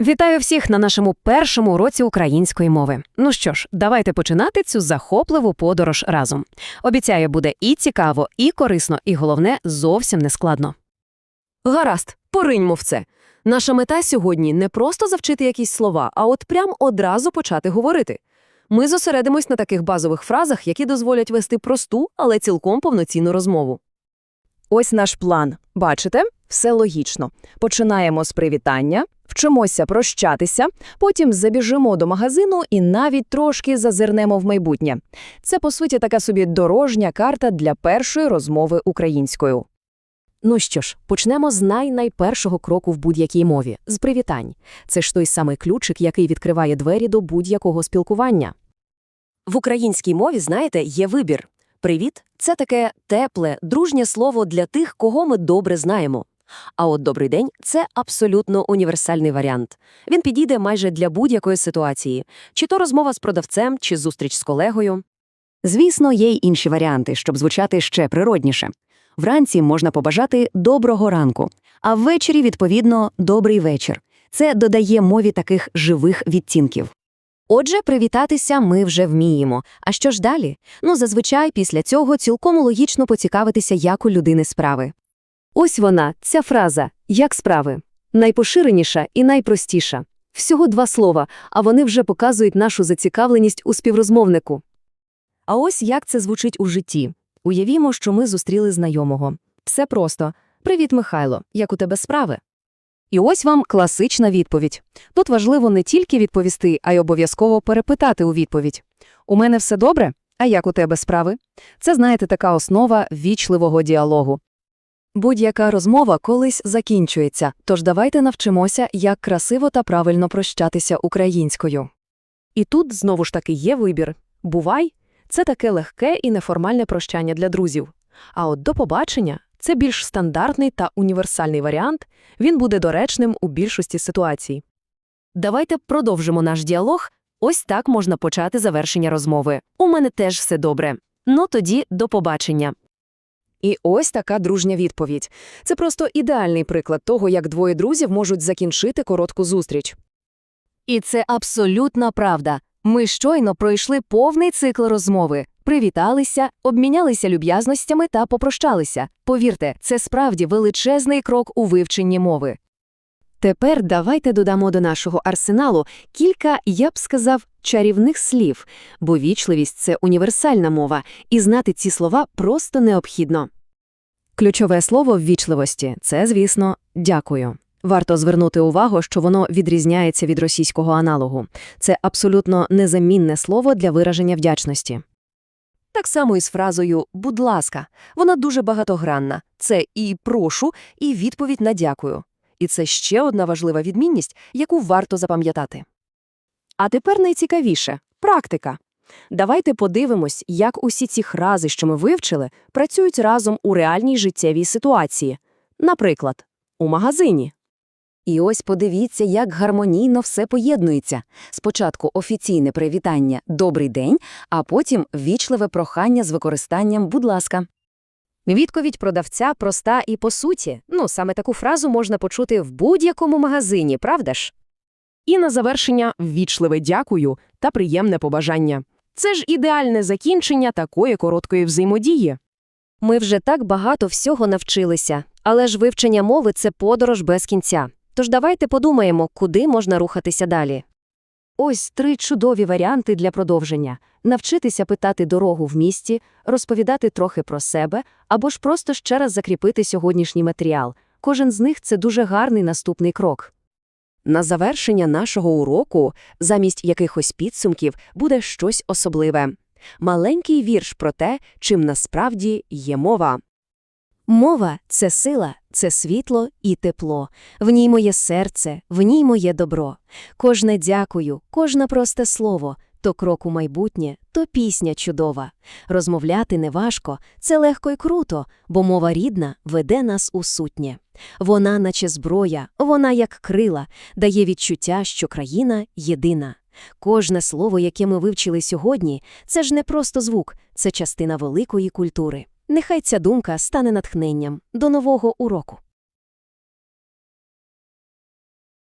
Вітаю всіх на нашому першому уроці української мови. Ну що ж, давайте починати цю захопливу подорож разом. Обіцяю, буде і цікаво, і корисно, і головне, зовсім не складно. Гаразд, пориньмо в це. Наша мета сьогодні не просто завчити якісь слова, а от прям одразу почати говорити. Ми зосередимось на таких базових фразах, які дозволять вести просту, але цілком повноцінну розмову. Ось наш план. Бачите? Все логічно. Починаємо з привітання, вчимося прощатися, потім забіжимо до магазину і навіть трошки зазирнемо в майбутнє. Це, по суті, така собі дорожня карта для першої розмови українською. Ну що ж, почнемо з най-найпершого кроку в будь-якій мові – з привітань. Це ж той самий ключик, який відкриває двері до будь-якого спілкування. В українській мові, знаєте, є вибір. Привіт – це таке тепле, дружнє слово для тих, кого ми добре знаємо. А от добрий день це абсолютно універсальний варіант. Він підійде майже для будь-якої ситуації, чи то розмова з продавцем, чи зустріч з колегою. Звісно, є й інші варіанти, щоб звучати ще природніше. Вранці можна побажати доброго ранку, а ввечері, відповідно, добрий вечір. Це додає мові таких живих відтінків. Отже, привітатися ми вже вміємо. А що ж далі? Ну, зазвичай після цього цілком логічно поцікавитися, як у людини справи. Ось вона, ця фраза «як справи?» Найпоширеніша і найпростіша. Всього два слова, а вони вже показують нашу зацікавленість у співрозмовнику. А ось як це звучить у житті. Уявімо, що ми зустріли знайомого. Все просто. «Привіт, Михайло, як у тебе справи?» І ось вам класична відповідь. Тут важливо не тільки відповісти, а й обов'язково перепитати у відповідь. «У мене все добре? А як у тебе справи?» Це, знаєте, така основа ввічливого діалогу. Будь-яка розмова колись закінчується, тож давайте навчимося, як красиво та правильно прощатися українською. І тут знову ж таки є вибір. Бувай – це таке легке і неформальне прощання для друзів. А от до побачення – це більш стандартний та універсальний варіант, він буде доречним у більшості ситуацій. Давайте продовжимо наш діалог. Ось так можна почати завершення розмови. У мене теж все добре. Ну тоді до побачення. І ось така дружня відповідь. Це просто ідеальний приклад того, як двоє друзів можуть закінчити коротку зустріч. І це абсолютна правда. Ми щойно пройшли повний цикл розмови, привіталися, обмінялися люб'язностями та попрощалися. Повірте, це справді величезний крок у вивченні мови. Тепер давайте додамо до нашого арсеналу кілька, я б сказав, чарівних слів, бо вічливість це універсальна мова, і знати ці слова просто необхідно. Ключове слово ввічливості це, звісно, дякую. Варто звернути увагу, що воно відрізняється від російського аналогу. Це абсолютно незамінне слово для вираження вдячності. Так само і з фразою «будь ласка». Вона дуже багатогранна. Це і прошу, і відповідь на дякую. І це ще одна важлива відмінність, яку варто запам'ятати. А тепер найцікавіше – практика. Давайте подивимось, як усі ці фрази, що ми вивчили, працюють разом у реальній життєвій ситуації. Наприклад, у магазині. І ось подивіться, як гармонійно все поєднується. Спочатку офіційне привітання «добрий день», а потім вічливе прохання з використанням «будь ласка». Відповідь продавця проста і по суті. Ну, саме таку фразу можна почути в будь-якому магазині, правда ж? І на завершення ввічливе дякую та приємне побажання. Це ж ідеальне закінчення такої короткої взаємодії. Ми вже так багато всього навчилися, але ж вивчення мови – це подорож без кінця. Тож давайте подумаємо, куди можна рухатися далі. Ось три чудові варіанти для продовження – навчитися питати дорогу в місті, розповідати трохи про себе, або ж просто ще раз закріпити сьогоднішній матеріал. Кожен з них – це дуже гарний наступний крок. На завершення нашого уроку, замість якихось підсумків, буде щось особливе. Маленький вірш про те, чим насправді є мова. Мова – це сила, це світло і тепло. В ній моє серце, в ній моє добро. Кожне дякую, кожне просте слово – то крок у майбутнє, то пісня чудова. Розмовляти неважко, це легко і круто, бо мова рідна веде нас у сутнє. Вона, наче зброя, вона як крила, дає відчуття, що країна єдина. Кожне слово, яке ми вивчили сьогодні, це ж не просто звук, це частина великої культури. Нехай ця думка стане натхненням до нового уроку.